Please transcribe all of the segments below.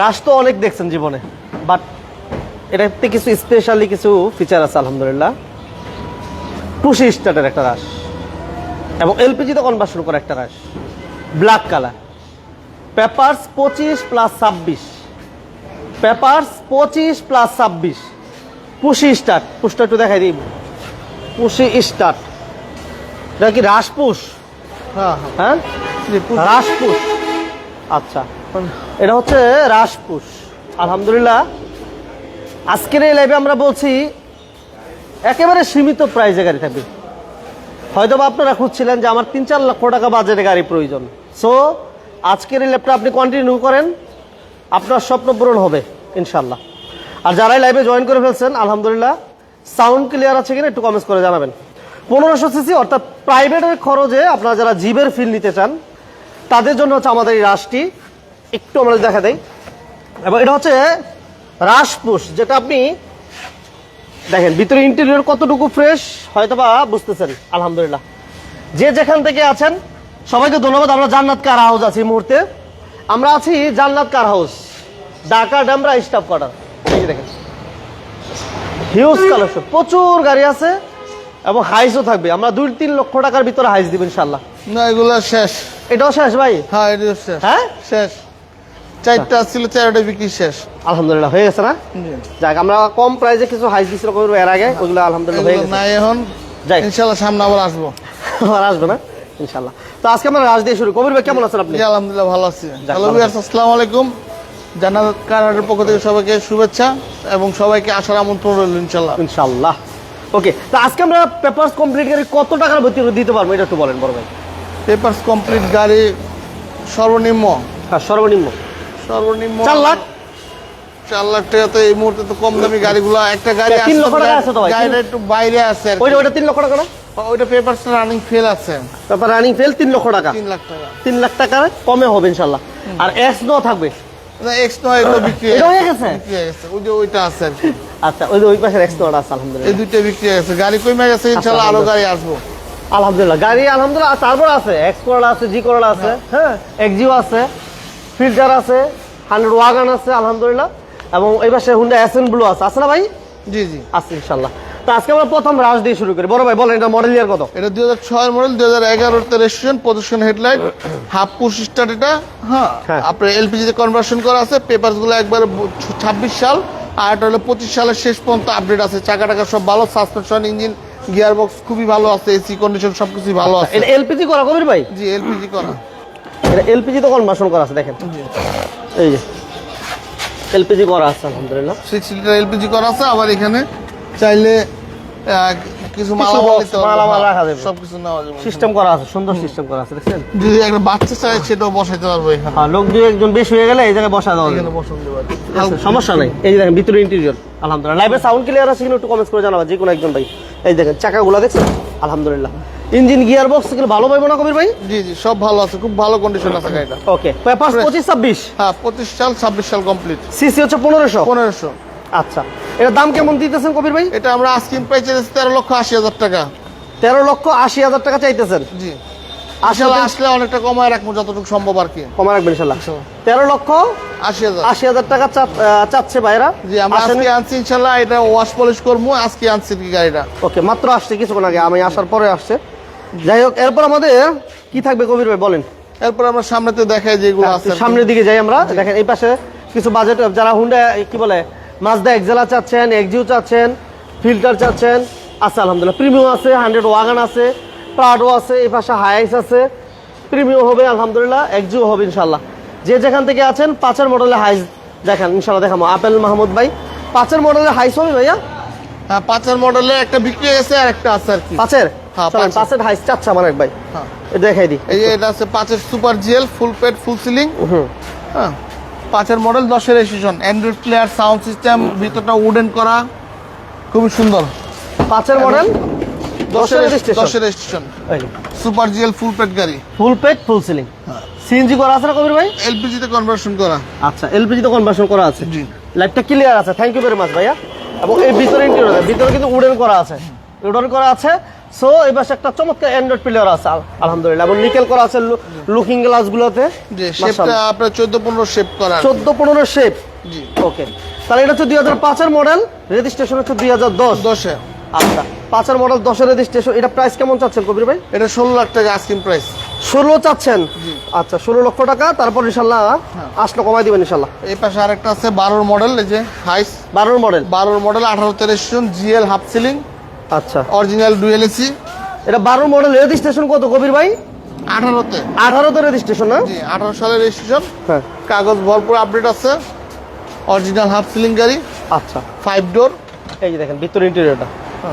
রাশ তো অনেক দেখছেন জীবনে বাট এটাতে কিছু স্পেশালি কিছু ফিচার আছে আলহামদুলিল্লাহ। পুশি স্টার্টের একটা রাশ এবং এলপিজি তো এলপিজিতে কনভার্সন করা একটা রাশ ব্ল্যাক কালার পেপারস পঁচিশ প্লাস ছাব্বিশ। পেপারস পঁচিশ প্লাস ছাব্বিশ। পুশি স্টার্ট পুশটা একটু দেখাই দিই। পুশি স্টার্ট এটা কি রাসপুষ হ্যাঁ হ্যাঁ। হ্যাঁ? রাসপুষ আচ্ছা। এটা হচ্ছে রাসপুষ আলহামদুলিল্লাহ। আজকের এই লাইভে আমরা বলছি, একেবারে সীমিত প্রাইজে গাড়ি থাকবে। হয়তো বা আপনারা খুঁজছিলেন যে আমার তিন চার লক্ষ টাকা বাজেটে গাড়ি প্রয়োজন। সো আজকের এই ল্যাবটা আপনি কন্টিনিউ করেন। আপনার স্বপ্ন পূরণ হবে ইনশাল্লাহ আর যারাই লাইভে জয়েন করে ফেলছেন, আলহামদুলিল্লাহ সাউন্ড ক্লিয়ার আছে কিনা একটু কমেন্টস করে জানাবেন। পনেরোশো সিসি অর্থাৎ প্রাইভেটের খরচে আপনারা যারা জিবের ফিল নিতে চান, তাদের জন্য হচ্ছে আমাদের এই রাশটি একটু আমরা দেখা দেই। এবং এটা হচ্ছে রাসপুষ যেটা আপনি দেখেন ভিতরে ইন্টেরিয়র কতটুকু ফ্রেশ হয়তো বা বুঝতেছেন আলহামদুলিল্লাহ। যে যেখান থেকে আছেন সবাইকে ধন্যবাদ। আমরা জান্নাত কার হাউস আছি এই মুহূর্তে? আমরা আছি Jannat car house Dhaka Demra staff quarter এই দেখেন। হিউজ কালেকশন প্রচুর গাড়ি আছে এবং হাইসও থাকবে। আমরা দুই তিন লক্ষ টাকার ভিতরে হাইস দিব ইনশাল্লাহ না এগুলো শেষ। এটাও শেষ ভাই? হ্যাঁ এগুলো শেষ। হ্যাঁ? শেষ। চারটা ছিল চারটা বিক্রি শেষ। আলহামদুলিল্লাহ হয়ে গেছে না? যাক আমরা কম প্রাইসে কিছু হাইস দিচ্ছিল কবির এর আগে ওগুলো আলহামদুলিল্লাহ হয়ে গেছে। নাই এখন। যাই। ইনশাল্লাহ সামনে আবার আসব। আর আসবে না? ইনশাল্লাহ তো আজকে আমরা রাজ দিয়ে শুরু। কবির ভাই কেমন আছেন আপনি? আলহামদুলিল্লাহ ভালো আছি। হ্যালো ভিউয়ার্স আসসালামু আলাইকুম জান্নাত কারহাটের পক্ষ থেকে সবাইকে শুভেচ্ছা এবং সবাইকে আসার আমন্ত্রণ রইল ইনশাল্লাহ ইনশাল্লাহ ওকে তো আজকে আমরা পেপারস কমপ্লিট গাড়ি কত টাকার ভর্তি দিতে পারব? এটা একটু বলেন বড় ভাই। পেপারস কমপ্লিট গাড়ি সর্বনিম্ন হ্যাঁ সর্বনিম্ন। সর্বনিম্ন চার লাখ? চার লাখ টাকা তো এই মুহূর্তে তো কম দামি গাড়িগুলো একটা গাড়ি তিন আসলে লক্ষ টাকা আছে তো ভাই, গাড়িটা একটু বাইরে আছে ওইটা ওইটা তিন লক্ষ টাকা না? ওইটা পেপারস রানিং ফেল আছে। তারপর রানিং ফেল তিন লক্ষ টাকা। তিন লাখ টাকা। তিন লাখ টাকা কমে হবে ইনশাল্লাহ। আর এক্স নো থাকবে। না এক্স নয় এগুলো বিক্রি এটা হয়ে গেছে? বিক্রি হয়ে গেছে। ওই যে ওইটা আছে আচ্ছা ওই যে ওই পাশের এক্স নোটা আছে আলহামদুলিল্লাহ। এই দুইটা বিক্রি হয়ে গেছে। গাড়ি কমে গেছে? ইনশাল্লাহ আরও গাড়ি আসব। আলহামদুলিল্লাহ গাড়ি আলহামদুলিল্লাহ তারপর আছে এক্স করোলা আছে জি করোলা আছে হ্যাঁ এক্সিও আছে। ফিল্টার আছে হান্ড্রেড ওয়াগান আছে আলহামদুলিল্লাহ। এবং এই পাশে হুন্ডা এসএন ব্লু আছে। আছে না ভাই? জি জি। আছে ইনশাল্লাহ। তো আজকে আমরা প্রথম রাশ দিয়ে শুরু করি। বড় ভাই বলেন এটা মডেল ইয়ার কত? এটা দুই হাজার ছয়ের মডেল দুই হাজার এগারোতে registration position headlight half push start এটা। হ্যাঁ। হ্যাঁ। আপনার এলপিজিতে কনভার্সন করা আছে পেপারসগুলো একবার ছাব্বিশ সাল আর এটা হলো পঁচিশ সালের শেষ পর্যন্ত আপডেট আছে। চাকা টাকা সব ভালো সাসপেনশন ইঞ্জিন গিয়ার বক্স খুবই ভালো আছে এসি কন্ডিশন সবকিছুই ভালো আছে। এটা এলপিজি করা কবির ভাই? জি এলপিজি করা। এটা এলপিজি তো কনভার্সন করা আছে দেখেন। এই যে এলপিজি করা আছে আলহামদুলিল্লাহ। সিক্স লিটার এলপিজি করা আছে আবার এখানে চাইলে কিছু মালামাল রাখা যাবে। সবকিছু নেওয়া যাবে। সিস্টেম করা আছে সুন্দর সিস্টেম করা আছে দেখছেন? যদি একটা বাচ্চা চাই সেটাও বসাইতে পারব এখানে। আর লোক দুই একজন বেশি হয়ে গেলে এই জায়গায় বসা দেওয়া এখানে বসান সমস্যা নাই। এই যে দেখেন ভিতরে ইন্টেরিয়র আলহামদুলিল্লাহ। লাইভে সাউন্ড ক্লিয়ার আছে কিনা একটু কমেন্টস করে জানাবা যে কোনো একজন ভাই। এই দেখেন চাকাগুলো দেখছেন? আলহামদুলিল্লাহ। ইঞ্জিন গিয়ার বক্স এগুলো ভালো পাইবো না কবির ভাই? জি জি সব ভালো আছে খুব ভালো কন্ডিশন আছে গাড়িটা। ওকে পেপার পঁচিশ ছাব্বিশ? হ্যাঁ পঁচিশ সাল ছাব্বিশ সাল কমপ্লিট সিসি হচ্ছে পনেরোশো? পনেরোশো। আচ্ছা এটার দাম কেমন দিতেছেন কবির ভাই? এটা আমরা আস্কিং প্রাইস এনেছি তেরো লক্ষ আশি হাজার টাকা। তেরো লক্ষ আশি হাজার টাকা চাইতেছেন? জি। আসলে আসলে অনেকটা কমায় রাখব যতটুকু সম্ভব আর কি। কমায় রাখবেন ইনশাল্লাহ। তেরো লক্ষ আশি হাজার। আশি হাজার টাকা চাচ্ছে ভাইরা। জি আমরা আজকে আনছি ইনশাল্লাহ এটা ওয়াশ পলিশ করব আজকে আনছি কি গাড়িটা। ওকে মাত্র আসছে কিছুক্ষণ আগে আমি আসার পরে আসছে। যাই হোক এরপর আমাদের কি থাকবে কবির ভাই বলেন। এরপর আমরা সামনেতে দেখাই যেগুলো আছে সামনের দিকে যাই আমরা দেখেন এই পাশে কিছু বাজেট যারা হুন্ডা কি বলে মাজদা এক্সেলা চাচ্ছেন এক্সিউ চাচ্ছেন ফিল্টার চাচ্ছেন আছে আলহামদুলিল্লাহ। প্রিমিয়াম আছে হান্ড্রেড ওয়াগান আছে প্রাডো আছে এই পাশে হাইস আছে প্রিমিয়াম হবে আলহামদুলিল্লাহ এক্সিউ হবে ইনশাল্লাহ যে যেখান থেকে আছেন পাঁচের মডেলে হাইস দেখেন ইনশাল্লাহ দেখাবো আপেল মাহমুদ ভাই পাঁচের মডেলে হাইস হবে ভাইয়া? হ্যাঁ পাঁচের মডেলে একটা বিক্রি হয়ে গেছে আর একটা আছে আর কি। পাঁচের? চলেন, পাঁচের। হাইস চাচ্ছে আমার ভাই। হ্যাঁ। এটা দেখাই দিই এই যে এটা আছে পাঁচের super GL full paid full ceiling. হ্যাঁ। পাঁচের মডেল দশের registration android player sound system ভিতরটা উডেন করা। খুবই সুন্দর। পাঁচের মডেল দশের দশের registration super GL full paid গাড়ি। Full paid full ceiling. হ্যাঁ। সিএনজি করা আছে না কবির ভাই? এলপিজিতে কনভার্সন করা। আচ্ছা এলপিজি তো কনভার্সন করা আছে। জি। লাইটটা ক্লিয়ার আছে থ্যাংক ইউ ভেরি মাচ ভাইয়া। এবং এই ভিতরে ইন্টেরিয়র ভিতরে কিন্তু উডেন করা আছে। উডেন করা আছে সো এই পাশে একটা চমৎকার অ্যান্ড্রয়েড প্লেয়ার আছে আলহামদুলিল্লাহ। এবং নিকেল করা আছে লুকিং গ্লাস গুলোতে শেপটা আপনার চোদ্দ পনেরো শেপ করা চোদ্দ পনেরো শেপ জি। ওকে তাহলে এটা হচ্ছে দুই হাজার পাঁচের মডেল রেজিস্ট্রেশন হচ্ছে দুই হাজার দশ। দশে। আচ্ছা পাঁচের মডেল দশের রেজিস্ট্রেশন এটা প্রাইস কেমন চাচ্ছেন কবির ভাই? এটা ষোলো লাখ টাকা আস্কিং প্রাইস ষোলো চাচ্ছেন? আচ্ছা ষোলো লক্ষ টাকা তারপর ইনশাল্লাহ আসলে কমাই দিবেন ইনশাল্লাহ। এই পাশে আরেকটা আছে বারোর মডেল এই যে হাইস বারোর মডেল বারোর মডেল আঠারো তেরোশন জিএল হাফ সিলিং আচ্ছা। অরিজিনাল ডুয়েল এসি এটা বারোর মডেল রেজিস্ট্রেশন কত কবির ভাই? আঠারোতে। আঠারোতে রেজিস্ট্রেশন না? জি আঠারো সালের রেজিস্ট্রেশন হ্যাঁ। কাগজ ভরপুর আপডেট আছে। অরিজিনাল হাফ সিলিং গাড়ি। আচ্ছা। ফাইভ ডোর এই যে দেখেন ভিতর ইন্টেরিয়রটা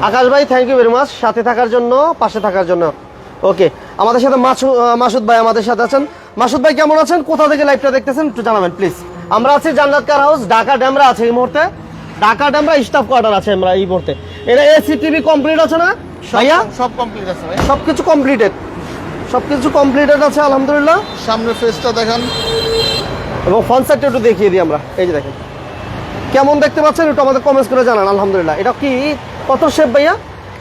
আকাশ ভাই থ্যাংক ইউ ভেরি মাচ সাথে থাকার জন্য পাশে থাকার জন্য। ওকে আমাদের সাথে মাসু- মাসুদ ভাই আমাদের সাথে আছেন। মাসুদ ভাই কেমন আছেন? কোথা থেকে লাইভটা দেখতেছেন? একটু জানাবেন প্লিজ আমরা আছি জান্নাত কার হাউস ঢাকা ড্যামরা আছে এই মুহূর্তে। ঢাকা ড্যামরা স্টাফ কোয়ার্টার আছে আমরা এই মুহূর্তে। এটা এসি টিভি কমপ্লিট আছে না? ভাইয়া? সব কমপ্লিট আছে ভাই সবকিছু কমপ্লিটেড সবকিছু কমপ্লিটেড আছে আলহামদুলিল্লাহ। সামনের ফেসটা দেখান। এবং ফ্রন্ট সাইডটা একটু দেখিয়ে দিই আমরা। এই যে দেখেন। কেমন দেখতে পাচ্ছেন একটু আমাদের কমেন্টস করে জানান আলহামদুলিল্লাহ। এটা কি? কত শেপ ভাইয়া?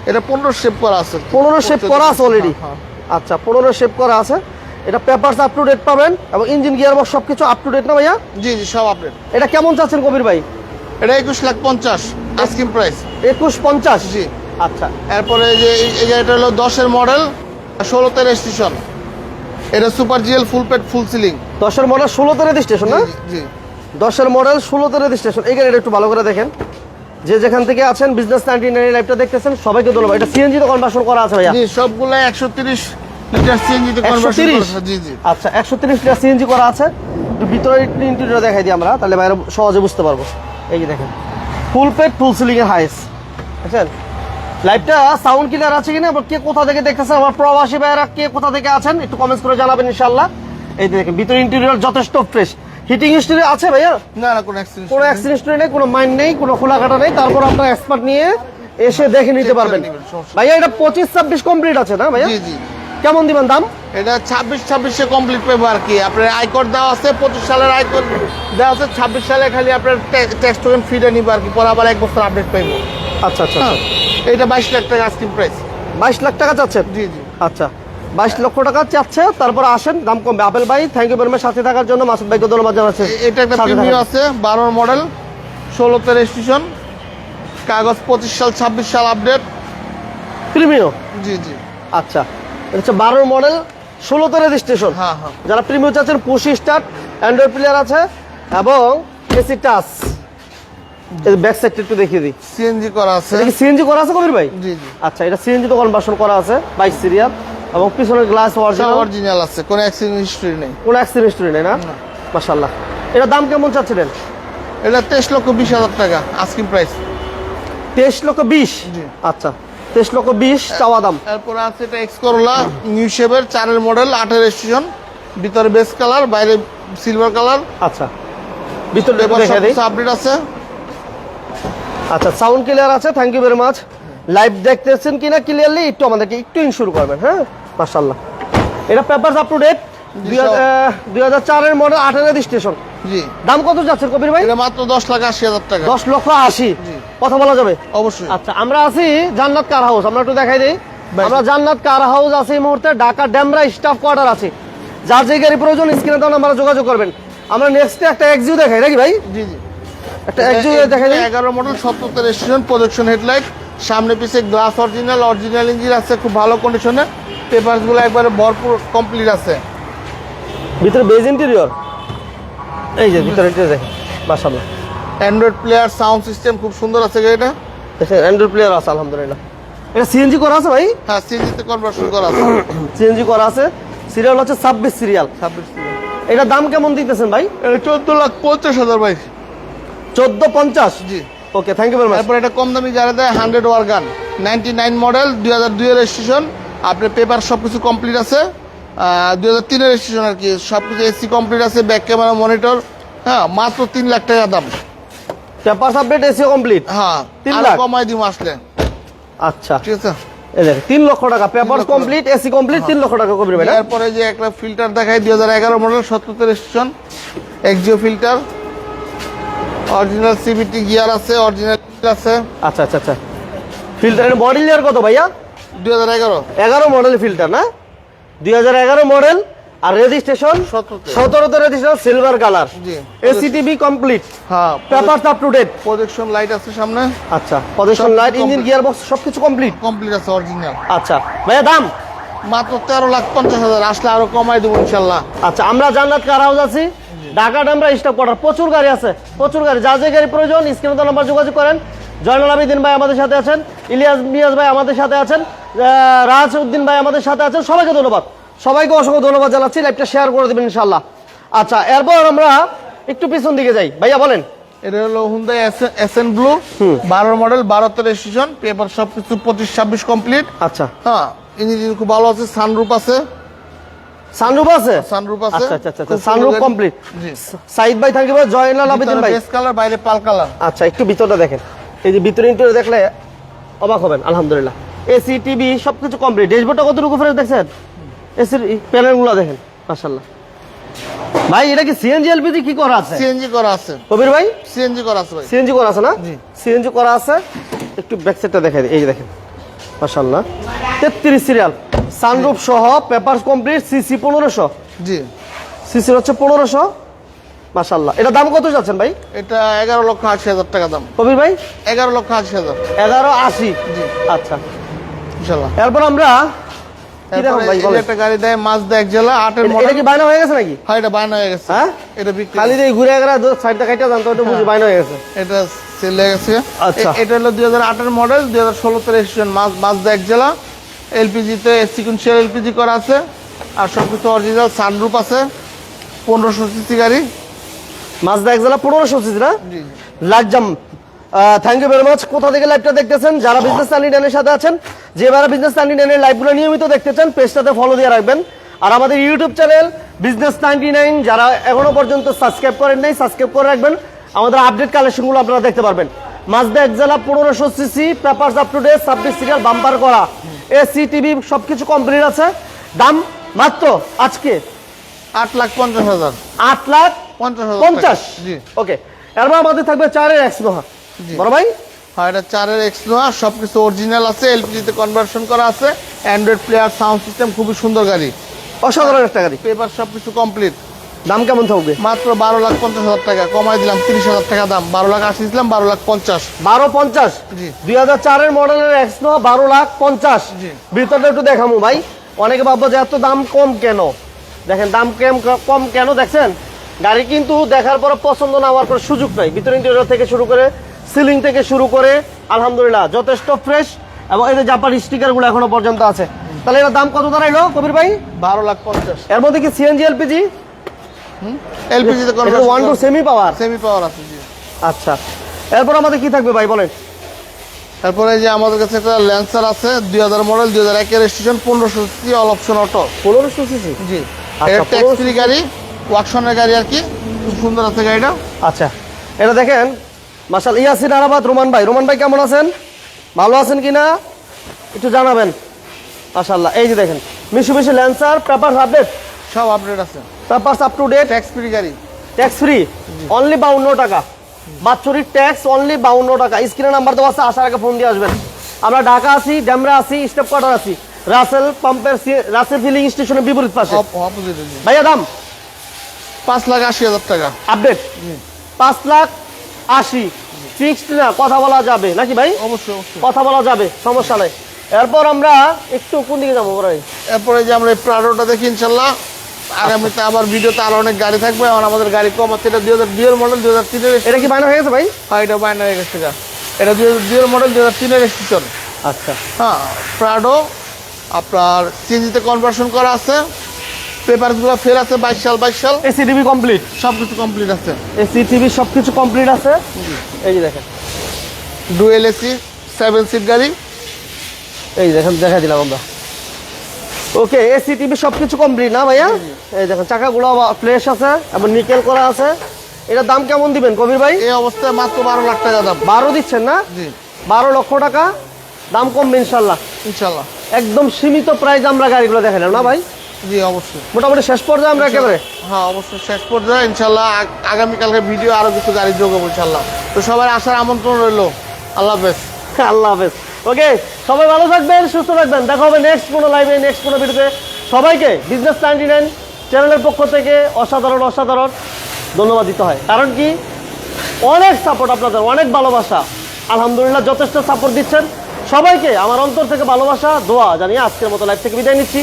এটা পনেরো শেপ করা আছে। পনেরো শেপ করা আছে অলরেডি হ্যাঁ, আচ্ছা পনেরো শেপ করা আছে। এটা পেপারস আপ টু ডেট পাবেন এবং ইঞ্জিন গিয়ার বক্স সব কিছু আপ টু ডেট না ভাইয়া? জি জি সব আপডেট এটা কেমন চাচ্ছেন কবির ভাই? এটা একুশ লাখ পঞ্চাশ আস্কিং প্রাইস একুশ পঞ্চাশ? জি। আচ্ছা। এরপরে যে এই- গাড়িটা হলো দশের মডেল ষোলোতে রেজিস্ট্রেশন এটা super GL full paid full ceiling দশের মডেল ষোলোতে রেজিস্ট্রেশন না? জি দশের মডেল ষোলোতে রেজিস্ট্রেশন এই গাড়িটা একটু ভালো করে দেখেন। যে যেখান থেকে আছেন বিজনেস নাইনটি নাইন লাইভটা দেখতেছেন সবাইকে ধন্যবাদ। এটা সিএনজি তো কনভার্সন করা আছে ভাইয়া? জি সবগুলো একশো তিরিশ লিটার সিএনজিতে কনভার্সন জি জি। আচ্ছা একশো তিরিশ লিটার সিএনজি করা আছে। ভিতরে ইন্টেরিয়র দেখাই দিই আমরা তাহলে বাইরে সহজে বুঝতে পারব। এই যে দেখেন। ফুল পেট ফুল সিলিং এর হাইস বুঝছেন? লাইভটা সাউন্ড ক্লিয়ার আছে কিনা? আবার কে কোথা থেকে দেখতেছেন? আমার প্রবাসী ভাইয়েরা কে কোথা থেকে আছেন? একটু কমেন্টস করে জানাবেন ইনশাল্লাহ এই যে দেখেন ভিতরে ইন্টেরিয়র যথেষ্ট ফ্রেশ হিটিং হিস্ট্রি আছে ভাইয়া? না না কোনো অ্যাক্সিডেন্ট কোনো অ্যাক্সিডেন্ট নেই। কোনো মাইন্ড নেই কোনো খোলা কাটা নেই। তারপর আপনার এক্সপার্ট নিয়ে এসে দেখে নিতে পারবেন। ভাইয়া এটা পঁচিশ ছাব্বিশ কমপ্লিট আছে না ভাইয়া? জি জি। কেমন দিবেন দাম? এটা ছাব্বিশ ছাব্বিশে কমপ্লিট পাবো আর কি। আপনার আয়কর দেওয়া আছে পঁচিশ সালের আয়কর দেওয়া আছে ছাব্বিশ সালে খালি আপনার ট্যাক্স টোকেন ফিটা নিবো আর কি পরে আবার এক বছর আপডেট পাইবো। আচ্ছা আচ্ছা হ্যাঁ এটা বাইশ লাখ টাকা আস্কিং প্রাইস বাইশ লাখ টাকা চাচ্ছেন জি জি। আচ্ছা বাইশ লক্ষ টাকা চাচ্ছে তারপর আসেন দাম কমবে। আপেল ভাই থ্যাংক ইউ ভেরি মাচ সাথে থাকার জন্য মাসুদ ভাইকে ধন্যবাদ জানাচ্ছি। এ- এটা একটা প্রিমিয়াম আছে বারোর মডেল ষোলোতে রেজিস্ট্রেশন কাগজ পঁচিশ সাল ছাব্বিশ সাল আপডেট প্রিমিয় জি জি। আচ্ছা। হচ্ছে বারোর মডেল ষোলোতে রেজিস্ট্রেশন হ্যাঁ হ্যাঁ। যারা প্রিমিয়াম চাচ্ছেন পুশি স্টার্ট অ্যান্ড্রয়েড প্লেয়ার আছে এবং এসি টাচ ব্যাক সাইডটা একটু দেখিয়ে দিই। সিএনজি করা আছে। এটা কি সিএনজি করা আছে কবির ভাই? জি জি। আচ্ছা এটা সিএনজি তো কনভার্সন করা আছে বাইশ সিরিয়াল এবং পিছনের গ্লাস অরিজিনাল অরিজিনাল আছে কোনো অ্যাক্সিডেন্ট হিস্ট্রি নেই। কোনো অ্যাক্সিডেন্ট হিস্টরি নেই না? মাশাল্লাহ এটা দাম কেমন চাচ্ছিলেন? এটা তেইশ লক্ষ বিশ হাজার টাকা আস্কিং প্রাইস তেইশ লক্ষ বিশ? আচ্ছা। তেইশ লক্ষ বিশ চাওয়া দাম। এরপর আছে এটা এক্স করোলা নিউ শেপের চারের মডেল আটের রেজিস্ট্রেশন ভিতরে বেস কালার বাইরে সিলভার কালার আচ্ছা কিছু আপডেট আছে? আচ্ছা সাউন্ড ক্লিয়ার আছে thank you very much live দেখতেছেন কিনা ক্লিয়ারলি একটু আমাদেরকে একটু ইনশুর করবেন হ্যাঁ? মাশাল্লাহ এটা পেপার আপ টু ডেট। দুই হাজার চারের মডেল আঠেরো রেজিস্ট্রেশন জি। দাম কত যাচ্ছে কবির ভাই? মাত্র দশ লাখ আশি হাজার টাকা। দশ লক্ষ আশি। কথা বলা যাবে? অবশ্যই। আচ্ছা আমরা আছি জান্নাত কার হাউস আমরা একটু দেখাই দিই। আমরা জান্নাত কার হাউস আছি এই মুহূর্তে। ঢাকা ড্যামরা স্টাফ কোয়ার্টার আছে। যার যে গাড়ি প্রয়োজন স্ক্রিনে তখন আমরা যোগাযোগ করবেন। আমরা নেক্সটে একটা এক্সিউ দেখাই নাকি ভাই? জি জি। একটা এক্সিউ দেখাই দিই। এগারো মডেল সত্তর রেজিস্ট্রেশন প্রজেকশন হেডলাইট সামনে পিছে গ্লাস অরিজিনাল অরিজিনাল ইঞ্জিন আছে খুব ভালো কন্ডিশনে পেপারসগুলো একবারে ভরপুর কমপ্লিট আছে। ভিতরে বেজ ইন্টেরিয়র এই যে ভিতরে ইন্টেরিয়র দেখেন মাশাআল্লাহ। অ্যান্ড্রয়েড প্লেয়ার সাউন্ড সিস্টেম খুব সুন্দর আছে গাড়িটা দেখেন অ্যান্ড্রয়েড প্লেয়ার আছে আলহামদুলিল্লাহ। এটা সিএনজি করা আছে ভাই? হ্যাঁ সিএনজিতে কনভার্সন করা আছে। সিএনজি করা আছে। সিরিয়াল হচ্ছে ছাব্বিশ সিরিয়াল ছাব্বিশ এটা দাম কেমন দিতেছেন ভাই? চোদ্দ লাখ পঞ্চাশ হাজার ভাই। চোদ্দ পঞ্চাশ? জি। Okay thank you very much তারপর এটা কম দামি গাড়ি দেয় হান্ড্রেড ওয়ার গান নাইনটি নাইন মডেল দুই হাজার দুই রেজিস্ট্রেশন আপনার পেপার সব কিছু কমপ্লিট আছে। দুই হাজার তিনের রেজিস্ট্রেশন আর কি। সব কিছু এসি কমপ্লিট আছে ব্যাক ক্যামেরা মনিটর হ্যাঁ মাত্র তিন লাখ টাকা দাম। পেপার আপডেট এসিও কমপ্লিট হ্যাঁ তিন লাখ? কমাই দিব আসলে। আচ্ছা। ঠিক আছে? তিন লক্ষ টাকা। পেপার কমপ্লিট এসি কমপ্লিট তিন লক্ষ টাকা কমপ্লিট এরপরে যে একটা ফিল্টার দেখাই দুই হাজার এগারো মডেল সত্তর registration Axio Fielder original CVT gear আছে অরিজিনাল আছে। আচ্ছা আচ্ছা আচ্ছা। ফিল্টার বডি লেয়ার কত ভাইয়া? দুই হাজার এগারো। এগারো মডেল ফিল্টার না? দুই হাজার এগারো মডেল আর রেজিস্ট্রেশন সতেরোতে। রেজিস্ট্রেশন সিলভার কালার জি। এসিটিভি কমপ্লিট হ্যাঁ paper up to date projection light আছে সামনে। আচ্ছা সব লাইট ইঞ্জিন। গিয়ার বক্স সবকিছু কমপ্লিট কমপ্লিট আছে অরিজিনাল আচ্ছা ভাইয়া দাম? মাত্র তেরো লাখ পঞ্চাশ হাজার আসলে আরও কমাই দেবো ইনশাল্লাহ। আচ্ছা আমরা জান্নাত কার হাউস আছি? ঢাকা আমরা স্টক করার প্রচুর গাড়ি আছে প্রচুর গাড়ি। যা যে গাড়ি প্রয়োজন স্ক্রিনে নাম্বার যোগাযোগ করেন। জয়নাল আবিদিন ভাই আমাদের সাথে আছেন ইলিয়াস মিয়াজ ভাই আমাদের সাথে আছেন রাজ উদ্দিন ভাই আমাদের সাথে আছেন সবাইকে ধন্যবাদ। সবাইকে অসংখ্য ধন্যবাদ জানাচ্ছি লাইভটা শেয়ার করে দেবেন ইনশাল্লাহ আচ্ছা এরপর আমরা একটু পিছন দিকে যাই। ভাইয়া বলেন। এটা হলো হুন্দাই এস এন ব্লু বারো মডেল বারোতে রেজিস্ট্রেশন পেপার সব কিছু পঁচিশ ছাব্বিশ কমপ্লিট আচ্ছা। হ্যাঁ ইঞ্জিন খুব ভালো আছে সানরুপ আছে। সানরুফ আছে? সানরুপ আছে। আচ্ছা আচ্ছা আচ্ছা সানরুফ কমপ্লিট জি। সাইদ ভাই থাকবে জয়নাল আবিদিন ভাই। বেস কালার বাইরে পাল কালার আচ্ছা একটু ভিতরটা দেখেন। এই যে ভিতরে ইন্টারিয়র দেখলে অবাক হবেন আলহামদুলিল্লাহ। এসি টিভি সবকিছু কমপ্লিট ড্যাশবোর্ডটা কতটুকু ফ্রেশ দেখছেন? এসির প্যানেলগুলো দেখেন মাশাল্লাহ ভাই এটা কি সিএনজি এলপিজি কি করা আছে? সিএনজি করা আছে। কবির ভাই? সিএনজি করা আছে ভাই। সিএনজি করা আছে না? জি। সিএনজি করা আছে। একটু ব্যাক সাইডটা দেখাই। এই যে দেখেন মাশাল্লাহ তেত্রিশ সিরিয়াল সানরুফ সহ পেপারস কমপ্লিট সিসি পনেরোশো। জি। সিসির হচ্ছে পনেরোশো। মাশাল্লাহ এটা দাম কত যাচ্ছেন ভাই? এটা এগারো লক্ষ আশি হাজার টাকা দাম। কবির ভাই? এগারো লক্ষ আশি হাজার। এগারো আশি? জি। আচ্ছা। ইনশাল্লাহ এরপর আমরা একটা গাড়ি দেয় মাছ দেয় এক জেলা আটের এটা- কি বায়না হয়ে গেছে নাকি? হ্যাঁ এটা বায়না হয়ে গেছে। হ্যাঁ? এটা বিক্রি খালি দিয়ে ঘুরে গেলে সাইডটা কাইটা জানতো ওটা বুঝি বায়না হয়ে গেছে। এটা সেল হয়ে গেছে। আচ্ছা। এটা হলো দুই হাজার আটের মডেল দুই হাজার ষোলোতে রেজিস্ট্রেশন মাছ মাছ দেয় এক জেলা এলপিজিতে সিকুয়েন্সিয়াল এলপিজি করা আছে। আর সব কিছু অরিজিনাল সানরুপ আছে। পনেরোশো সিসি গাড়ি। মাজদা একজলা পনেরোশো সিসি না জি লাজ্জাম থ্যাংক ইউ ভেরি মাচ কোথা থেকে লাইভটা দেখতেছেন? যারা বিজনেস স্ট্যান্ডিডেনের সাথে আছেন যে যারা বিজনেস স্ট্যান্ডিডেনের লাইভগুলো নিয়মিত দেখতে চান পেজটাতে ফলো দিয়ে রাখবেন। আর আমাদের YouTube channel business ninety nine যারা এখনও পর্যন্ত সাবস্ক্রাইব করেন নাই সাবস্ক্রাইব করে রাখবেন। আমাদের আপডেট কালেকশনগুলো আপনারা দেখতে পারবেন। মাজদা একজলা পনেরোশো CC papers up to date ছাব্বিশ সিরিয়াল বাম্পার করা এসি টিভি সব কিছু কমপ্লিট আছে। দাম মাত্র আজকে আট লাখ পঞ্চাশ হাজার। আট লাখ পঞ্চাশ ওকে। এরপর আমাদের থাকবে চারের জি। বড় ভাই? আর এটা চারের এক্স নোয়া সব কিছু অরিজিনাল আছে এলপিজিতে কনভার্সন করা আছে অ্যান্ড্রয়েড প্লেয়ার সাউন্ড সিস্টেম খুবই সুন্দর গাড়ি। অসাধারণ একটা গাড়ি। পেপার সব কিছু কমপ্লিট দাম কেমন থাকবে? মাত্র বারো লাখ পঞ্চাশ হাজার টাকা কমাই দিলাম তিরিশ হাজার টাকা দাম বারো লাখ আশি দিলাম বারো লাখ পঞ্চাশ। বারো পঞ্চাশ? জি। দুই হাজার চারের মডেলের এক্স নোহা বারো লাখ পঞ্চাশ। জি। ভিতরটা একটু দেখামু ভাই। অনেকে ভাববো যে এত দাম কম কেন? দেখেন দাম কেম কম কেন? দেখছেন? গাড়ি কিন্তু দেখার পর পছন্দ না হওয়ার পর সুযোগ নাই। ভিতর ইন্টেরিয়র থেকে শুরু করে সিলিং থেকে শুরু করে আলহামদুলিল্লাহ যথেষ্ট ফ্রেশ এবং এই যে জাপান স্টিকারগুলো এখনও পর্যন্ত আছে। তাহলে এটার দাম কত দাঁড়াইলো কবির ভাই? বারো লাখ পঞ্চাশ। এর মধ্যে কি CNG LPG এলপিজিতে one two semi power semi power আছে আচ্ছা। এরপর আমাদের কি থাকবে ভাই বলেন? তারপরে যে আমাদের কাছে একটা ল্যান্সার আছে দুই হাজার মডেল দুই হাজার একের রেজিস্ট্রেশন পনেরোশো সিসি অল অপশন অটো পনেরোশো সিসি? জি। আচ্ছা, এটা ট্যাক্স 1500 ফ্রি গাড়ি ওয়াকশনের গাড়ি আর কি। খুব সুন্দর আছে গাড়িটা। আচ্ছা এটা দেখেন মাসাল ইয়াসিন আরাবাদ রোমান ভাই। রোমান ভাই কেমন আছেন? ভালো আছেন কি না? একটু জানাবেন। মাশাল্লাহ এই যে দেখেন মিশু মিশু ল্যান্সার পেপার আপডেট? সব আপডেট আছে। Paper up to date? Tax free গাড়ি। ট্যাক্স ফ্রি অনলি বাউন্ন টাকা। বাৎসরিক ট্যাক্স অনলি বাউন্ন টাকা। স্ক্রিনে নাম্বার দেওয়া আছে আসার আগে ফোন দিয়ে আসবেন। আমরা ঢাকা আছি ড্যামরা আছি স্টেপ কোয়ার্টার আছি। রাসেল পাম্পের রাসেল ফিলিং স্টেশনের বিপরীত পাশে। ভাইয়া দাম? পাঁচ লাখ আশি হাজার টাকা। আপডেট পাঁচ লাখ আশি। ফিক্সড না কথা বলা যাবে। নাকি ভাই? অবশ্যই অবশ্যই। কথা বলা যাবে সমস্যা নাই। এরপর আমরা একটু কোন দিকে যাব ভাই এরপরে যে আমরা এই প্রাডোটা দেখি ইনশাল্লাহ। আগামীতে আবার ভিডিওতে আরও অনেক গাড়ি থাকবে। এখন আমাদের গাড়ি কম আছে এটা দুই হাজার দুইয়ের মডেল দুই হাজার তিনের এটা কি বায়না হয়ে গেছে ভাই? হ্যাঁ এটা বাইনা হয়ে গেছে এটা দুই হাজার দুইয়ের মডেল দুই হাজার তিনের স্টেশন আচ্ছা। হ্যাঁ প্রাডো আপনার সিএনজিতে কনভার্সন করা আছে। পেপারসগুলো ফের আছে বাইশ সাল বাইশ সাল। এসি টিভি কমপ্লিট সব কিছু কমপ্লিট আছে। এসি টিভি সব কিছু কমপ্লিট আছে? এই যে দেখেন। ডুয়েল এসি সেভেন সিট গাড়ি। এই দেখেন দেখা দিলাম আমরা। ওকে এসি টিভি সব কিছু কমপ্লিট না ভাইয়া? এই দেখেন চাকাগুলো ফ্রেশ আছে এবং নিকেল করা আছে। এটার দাম কেমন দিবেন কবির ভাই? এই অবস্থায় মাত্র বারো লাখ টাকা দাম। বারো দিচ্ছেন না? জি। বারো লক্ষ টাকা। দাম কমবে ইনশাল্লাহ। ইনশাল্লাহ। একদম সীমিত প্রাইস আমরা গাড়িগুলো দেখালাম না ভাই? জি অবশ্যই। মোটামুটি শেষ পর্যায়ে আমরা একেবারে? হ্যাঁ অবশ্যই শেষ পর্যায়ে ইনশাল্লাহ আগামীকালকে ভিডিও আরও কিছু গাড়ি যোগাবো ইনশাল্লাহ। তো সবার আসার আমন্ত্রণ রইল। আল্লাহ হাফেজ। আল্লাহ হাফেজ। ওকে সবাই ভালো থাকবেন সুস্থ থাকবেন। দেখা হবে নেক্সট কোনো লাইভে নেক্সট কোনো ভিডিওতে সবাইকে বিজনেস নাইনটি নাইন চ্যানেলের পক্ষ থেকে অসাধারণ অসাধারণ ধন্যবাদ দিতে হয়। কারণ কি? অনেক সাপোর্ট আপনাদের অনেক ভালোবাসা। আলহামদুলিল্লাহ যথেষ্ট সাপোর্ট দিচ্ছেন। সবাইকে আমার অন্তর থেকে ভালোবাসা দোয়া জানিয়ে আজকের মতো লাইভ থেকে বিদায় নিচ্ছি।